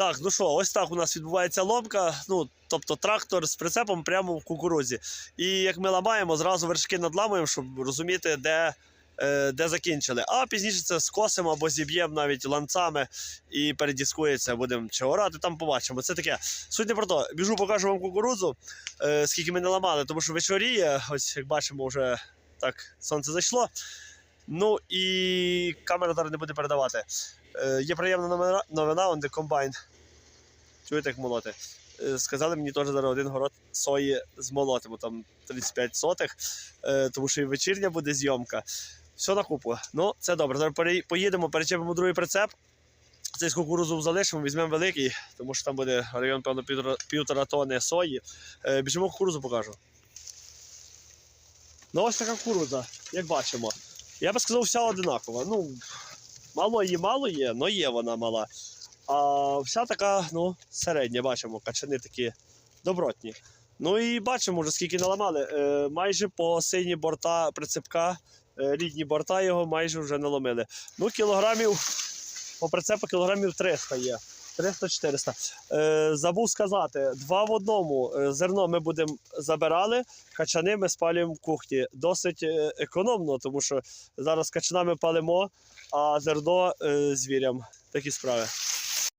Так, ну що, ось так у нас відбувається ломка. Ну, тобто трактор з прицепом прямо в кукурудзі. І як ми ламаємо, зразу вершки надламуємо, щоб розуміти, де, е, де закінчили. А пізніше це скосимо або зіб'ємо навіть ланцами і передіскується, будемо чи орати, там побачимо. Це таке. Суть не про то. Біжу, покажу вам кукурудзу, е, скільки ми не ламали, тому що вечоріє, ось як бачимо, вже так сонце зайшло. Ну і камера зараз не буде передавати. Е, є приємна новина, он де комбайн. Чуєте, як молоти? Е, сказали мені теж зараз один город сої змолотимо, там 35 сотих, е, тому що і вечірня буде зйомка. Все на купу. Ну, це добре. Зараз поїдемо, перечепимо другий прицеп. Цей з кукурузу залишимо, візьмемо великий, тому що там буде район, певно, півтора, півтора тони сої. Е, біжимо кукурузу покажу. Ну, ось така кукурудза, як бачимо. Я би сказав, вся одинакова. Ну, мало її мало є, але є вона мала. А вся така, ну, середня, бачимо, качани такі добротні. Ну і бачимо вже скільки наламали. Е, майже по сині борта прицепка, е, рідні борта його майже вже наломили. Ну, кілограмів, по прицепу кілограмів 300 є. 300-400. Е, забув сказати, два в одному Е, зерно ми будемо забирали, качани ми спалюємо в кухні. Досить е, економно, тому що зараз качанами палимо, а зерно звірям. Такі справи.